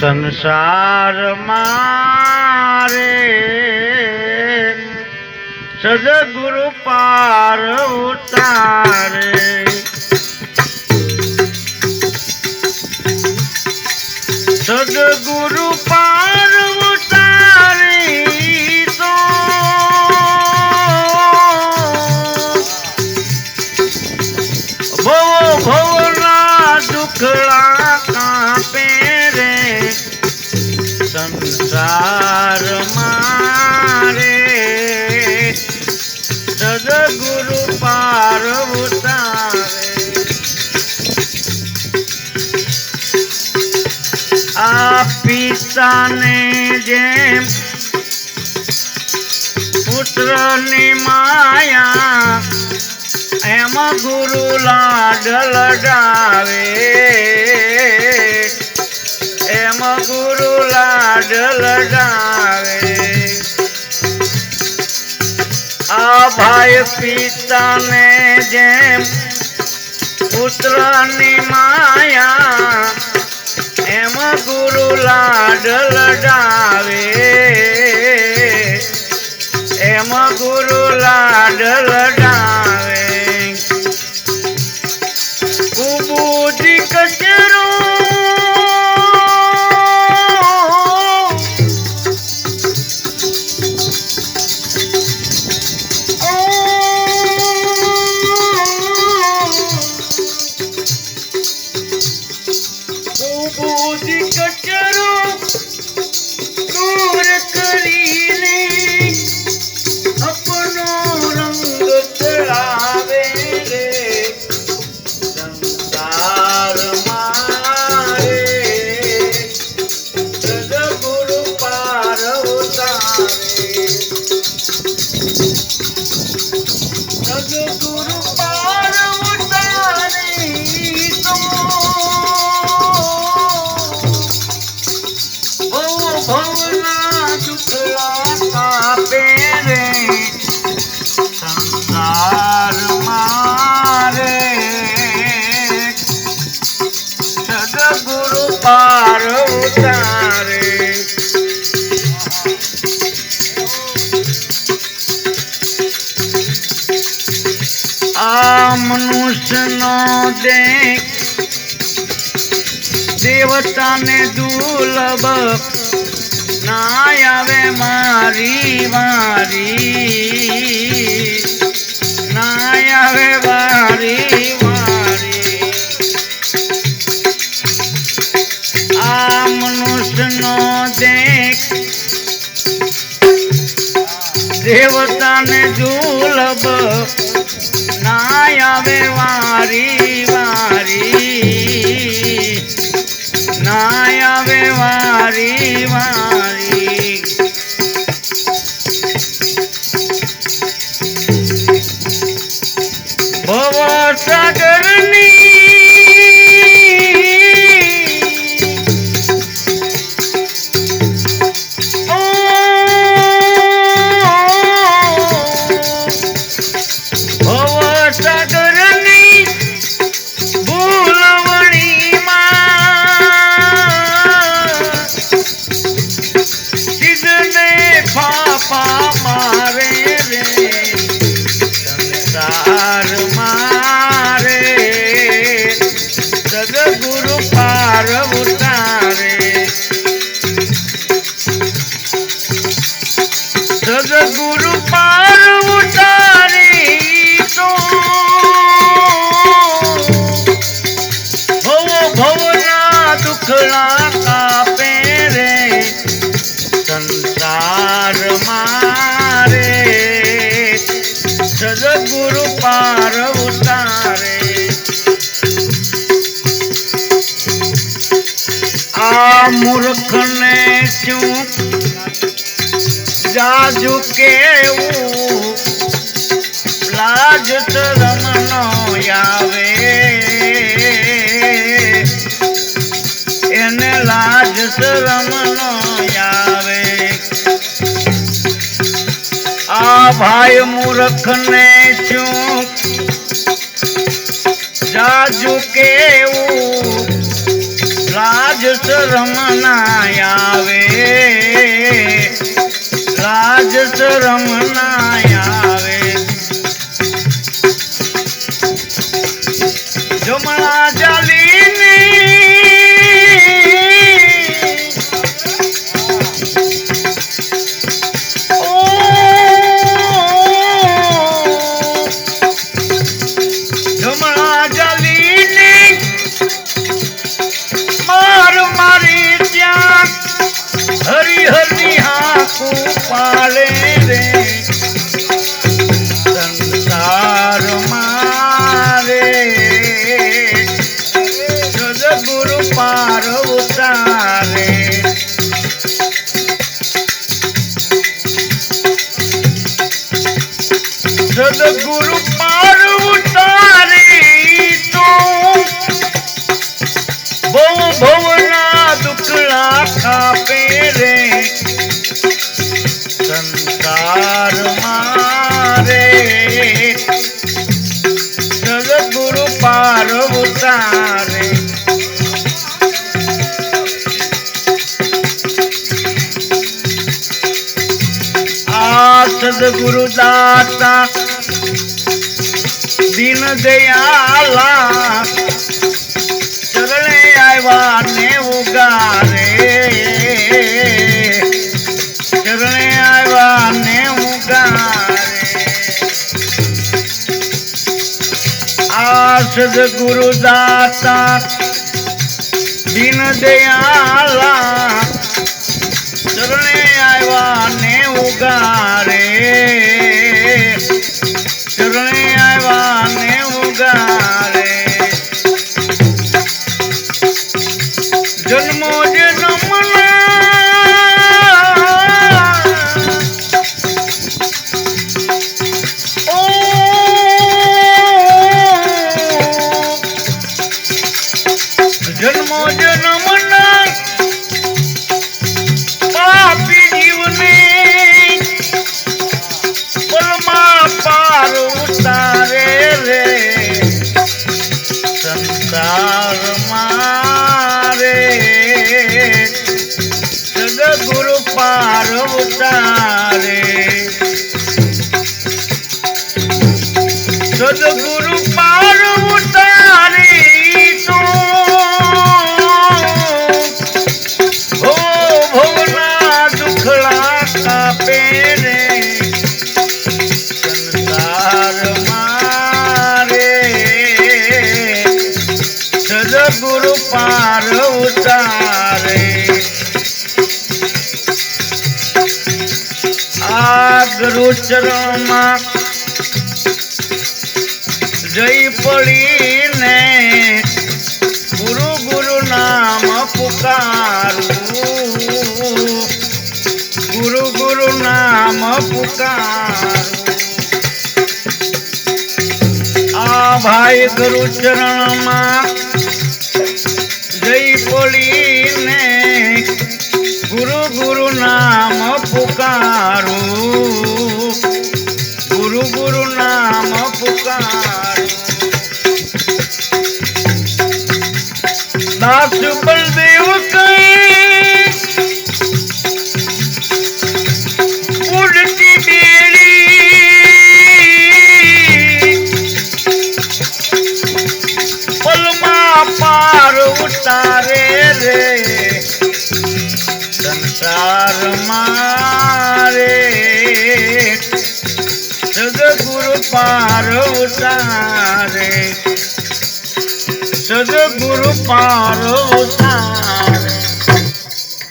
સંસાર મારે. સદગુરુ પાર ઉતારે. સદગુરુ પિતાને જેમ પુત્રની માયા, એમ ગુરુ લાડ લડાવે એમ ગુરુ લાડ લડાવે આ ભાઈ પિતાને જેમ પુત્રની માયા ગુરુ લાડ લડાવે. એમ ગુરુ લાડ મનુષ્યનો દેખ. દેવતાને દુર્લભ ના આવે મારી વારી. ના આવે વારી. વારી આ મનુષ્યનો દેખ. દેવતાને દુર્લભ ના આવે વારી વારી. ના આવે વારી વારી. ભવ ભવસાગરની જાજુ કેવું? લાજ શરમ નો આવે એને લાજ શરમ નો આવે આ ભાઈ મૂર્ખને શું? જાજુ કેવું? રાજ શરમ ના આવે લાજ શરમ ના આવે. જો જાલીની સદગુરુ સદગુરુ દાતા, દિન દયાલા, ચરણે આવ્યા ને ઉગારે. ચરણે આવ્યા ને ઉગારે. આ સદગુરુ દાતા, દિન દયાલા ચરણે આવ્યા ને ઉગારે. શરણે આવ્યા ને ઉગારે. જન્મો જન્મ જન્મો જન્મો ઉતારે. સદગુરુ પાર ઉતારી તો. હો ભવના દુખડા કાપે રે. સંસાર મારે. સદગુરુ પાર ઉતારે. આ ગુરુ ચરણમાં જય પડીને ગુરુ ગુરુ નામ પુકારું. ગુરુ ગુરુ નામ પુકારું. આ ભાઈ ગુરુ ચરણમાં જય પડીને ગુરુ ગુરુ નામ પુકારું ગુરુ ગુરુ નામ પુકારું દાસ બલદેવ કઈ ઉડતી બેડી પલમાં પાર ઉતારે રે સંસાર મારે. સદગુરુ પાર ઉતારે સદગુરુ પાર ઉતારે